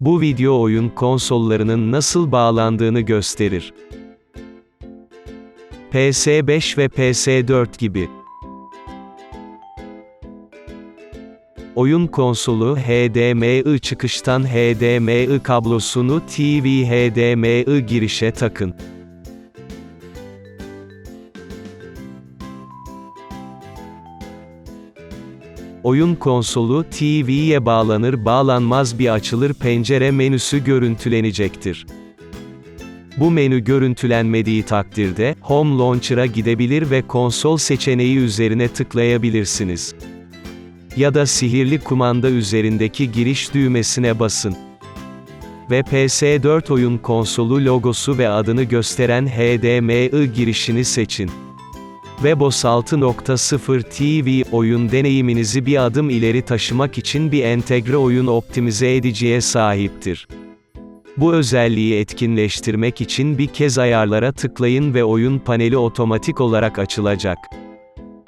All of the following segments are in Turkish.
Bu video oyun konsollarının nasıl bağlandığını gösterir. PS5 ve PS4 gibi. Oyun konsolu HDMI çıkıştan HDMI kablosunu TV HDMI girişe takın. Oyun konsolu TV'ye bağlanır bağlanmaz bir açılır pencere menüsü görüntülenecektir. Bu menü görüntülenmediği takdirde, Home Launcher'a gidebilir ve konsol seçeneği üzerine tıklayabilirsiniz. Ya da sihirli kumanda üzerindeki giriş düğmesine basın. Ve PS4 oyun konsolu logosu ve adını gösteren HDMI girişini seçin. Webos 6.0 TV oyun deneyiminizi bir adım ileri taşımak için bir entegre oyun optimize ediciye sahiptir. Bu özelliği etkinleştirmek için bir kez ayarlara tıklayın ve oyun paneli otomatik olarak açılacak.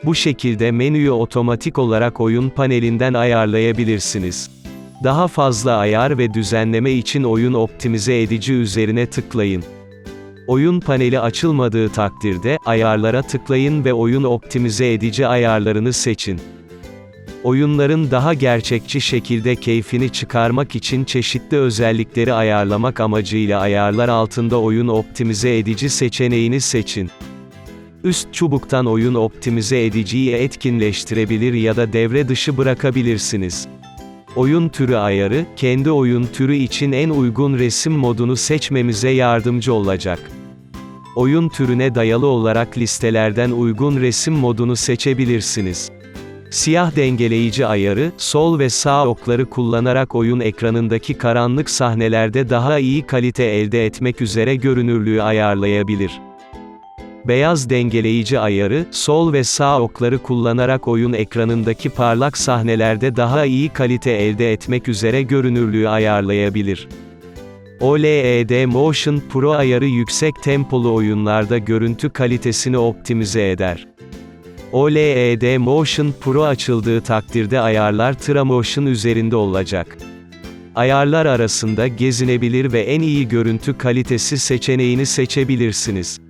Bu şekilde menüyü otomatik olarak oyun panelinden ayarlayabilirsiniz. Daha fazla ayar ve düzenleme için oyun optimize edici üzerine tıklayın. Oyun paneli açılmadığı takdirde, ayarlara tıklayın ve oyun optimize edici ayarlarını seçin. Oyunların daha gerçekçi şekilde keyfini çıkarmak için çeşitli özellikleri ayarlamak amacıyla ayarlar altında oyun optimize edici seçeneğini seçin. Üst çubuktan oyun optimize ediciyi etkinleştirebilir ya da devre dışı bırakabilirsiniz. Oyun türü ayarı, kendi oyun türü için en uygun resim modunu seçmemize yardımcı olacak. Oyun türüne dayalı olarak listelerden uygun resim modunu seçebilirsiniz. Siyah dengeleyici ayarı, sol ve sağ okları kullanarak oyun ekranındaki karanlık sahnelerde daha iyi kalite elde etmek üzere görünürlüğü ayarlayabilir. Beyaz dengeleyici ayarı, sol ve sağ okları kullanarak oyun ekranındaki parlak sahnelerde daha iyi kalite elde etmek üzere görünürlüğü ayarlayabilir. OLED Motion Pro ayarı yüksek tempolu oyunlarda görüntü kalitesini optimize eder. OLED Motion Pro açıldığı takdirde ayarlar TraMotion üzerinde olacak. Ayarlar arasında gezinebilir ve en iyi görüntü kalitesi seçeneğini seçebilirsiniz.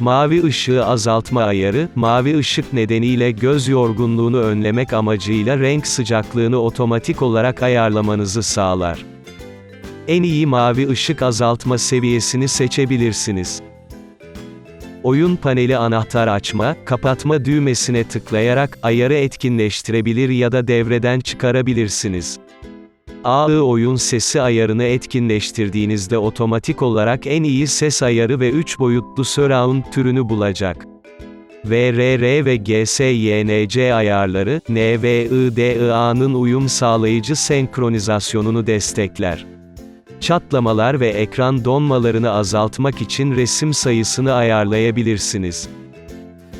Mavi ışığı azaltma ayarı, mavi ışık nedeniyle göz yorgunluğunu önlemek amacıyla renk sıcaklığını otomatik olarak ayarlamanızı sağlar. En iyi mavi ışık azaltma seviyesini seçebilirsiniz. Oyun paneli anahtar açma, kapatma düğmesine tıklayarak ayarı etkinleştirebilir ya da devreden çıkarabilirsiniz. AI oyun sesi ayarını etkinleştirdiğinizde otomatik olarak en iyi ses ayarı ve 3 boyutlu surround türünü bulacak. VRR ve GSYNC ayarları, NVIDIA'nın uyum sağlayıcı senkronizasyonunu destekler. Çatlamalar ve ekran donmalarını azaltmak için resim sayısını ayarlayabilirsiniz.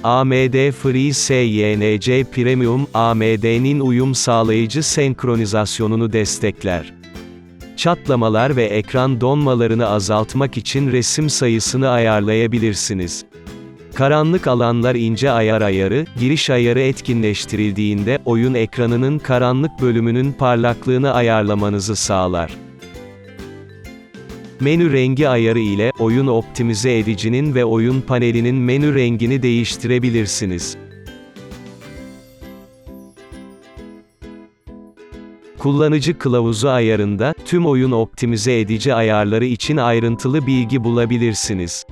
AMD FreeSync Premium, AMD'nin uyum sağlayıcı senkronizasyonunu destekler. Çatlamalar ve ekran donmalarını azaltmak için resim sayısını ayarlayabilirsiniz. Karanlık alanlar ince ayar ayarı, giriş ayarı etkinleştirildiğinde, oyun ekranının karanlık bölümünün parlaklığını ayarlamanızı sağlar. Menü rengi ayarı ile, oyun optimize edicinin ve oyun panelinin menü rengini değiştirebilirsiniz. Kullanıcı kılavuzu ayarında, tüm oyun optimize edici ayarları için ayrıntılı bilgi bulabilirsiniz.